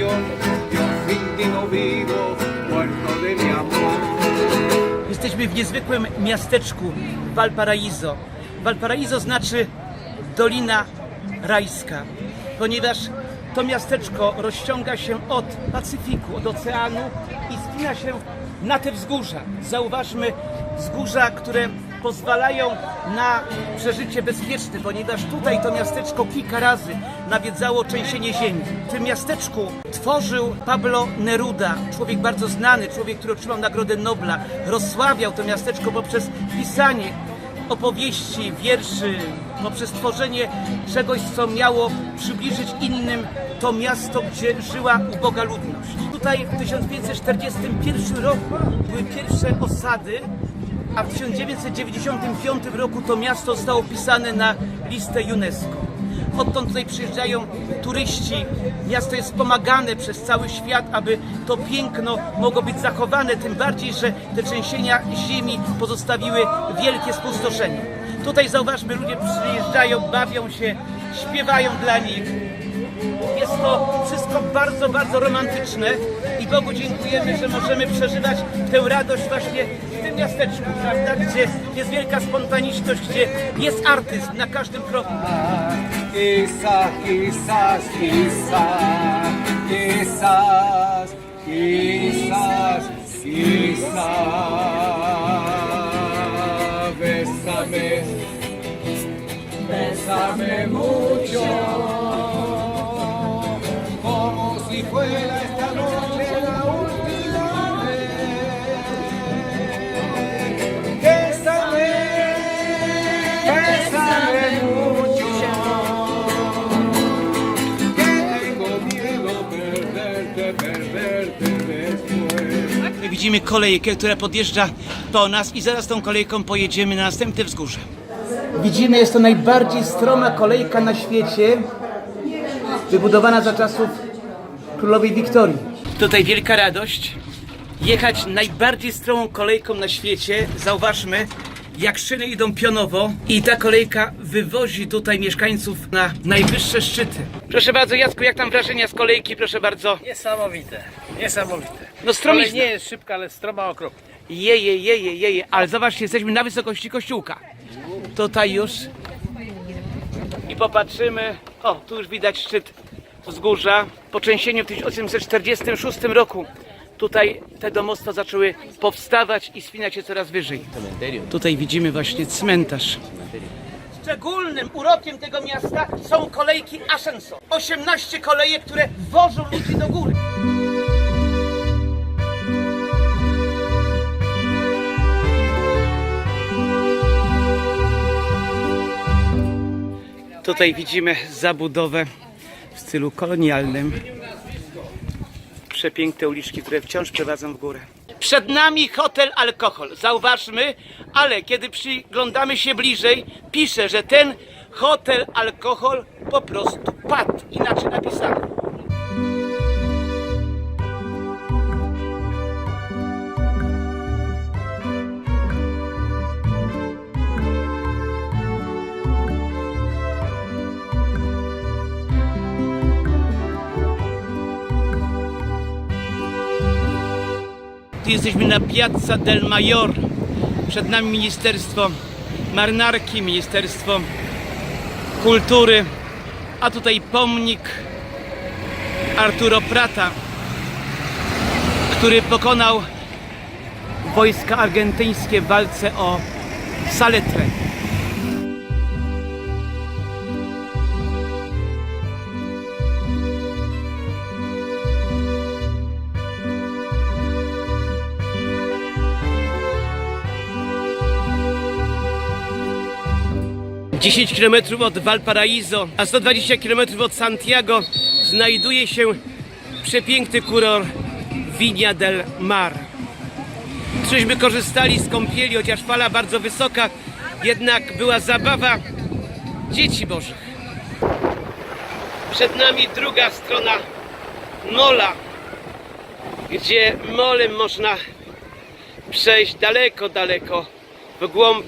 Dios, Dios sin ti no vivo, muerto de mi amor. Jesteśmy w niezwykłym miasteczku Valparaiso. Valparaiso znaczy Dolina Rajska, ponieważ to miasteczko rozciąga się od Pacyfiku, od oceanu i spina się na te wzgórza. Zauważmy wzgórza, które pozwalają na przeżycie bezpieczne, ponieważ tutaj to miasteczko kilka razy nawiedzało trzęsienie ziemi. W tym miasteczku tworzył Pablo Neruda, człowiek bardzo znany, człowiek, który otrzymał Nagrodę Nobla. Rozsławiał to miasteczko poprzez pisanie opowieści, wierszy, poprzez tworzenie czegoś, co miało przybliżyć innym to miasto, gdzie żyła uboga ludność. Tutaj w 1541 roku były pierwsze osady, a w 1995 roku to miasto zostało wpisane na listę UNESCO. Odtąd tutaj przyjeżdżają turyści. Miasto jest wspomagane przez cały świat, aby to piękno mogło być zachowane, tym bardziej, że te trzęsienia ziemi pozostawiły wielkie spustoszenie. Tutaj zauważmy, ludzie przyjeżdżają, bawią się, śpiewają dla nich. Jest to wszystko bardzo, bardzo romantyczne i Bogu dziękujemy, że możemy przeżywać tę radość właśnie tym miasteczku, prawda? Gdzie jest wielka spontaniczność, gdzie jest artyzm na każdym kroku. Quizás, quizás, quizás, quizás, quizás, quizás, bésame, bésame mucho, como si fuera esta noche Widzimy kolejkę, która podjeżdża po nas i zaraz tą kolejką pojedziemy na następne wzgórze. Widzimy, jest to najbardziej stroma kolejka na świecie, wybudowana za czasów królowej Wiktorii. Tutaj wielka radość. Jechać najbardziej stromą kolejką na świecie. Zauważmy, jak szyny idą pionowo i ta kolejka wywozi tutaj mieszkańców na najwyższe szczyty. Proszę bardzo, Jacku, jak tam wrażenia z kolejki, proszę bardzo. Niesamowite, niesamowite. No Ale stromizna. nie jest szybka, ale stroma okropnie. Jeje, jeje, jeje, ale zobaczcie, jesteśmy na wysokości kościółka. Tutaj już. I popatrzymy. O, tu już widać szczyt wzgórza. Po trzęsieniu w 1846 roku tutaj te domostwa zaczęły powstawać i spinać się coraz wyżej. Tutaj widzimy właśnie cmentarz. Szczególnym urokiem tego miasta są kolejki Ascenso. 18 kolejek, które wożą ludzi do góry. Tutaj widzimy zabudowę w stylu kolonialnym. Przepiękne uliczki, które wciąż prowadzą w górę. Przed nami hotel alkohol. Zauważmy, ale kiedy przyglądamy się bliżej, pisze, że ten hotel alkohol po prostu padł. Inaczej napisane. Jesteśmy na Piazza del Mayor. Przed nami Ministerstwo Marynarki, Ministerstwo Kultury, a tutaj pomnik Arturo Prata, który pokonał wojska argentyńskie w walce o Saletrę. Dziesięć kilometrów od Valparaiso, a 120 kilometrów od Santiago znajduje się przepiękny kuror Viña del Mar. Żeśmy korzystali z kąpieli, chociaż fala bardzo wysoka, jednak była zabawa dzieci bożych. Przed nami druga strona mola, gdzie molem można przejść daleko, daleko w głąb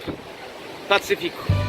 Pacyfiku.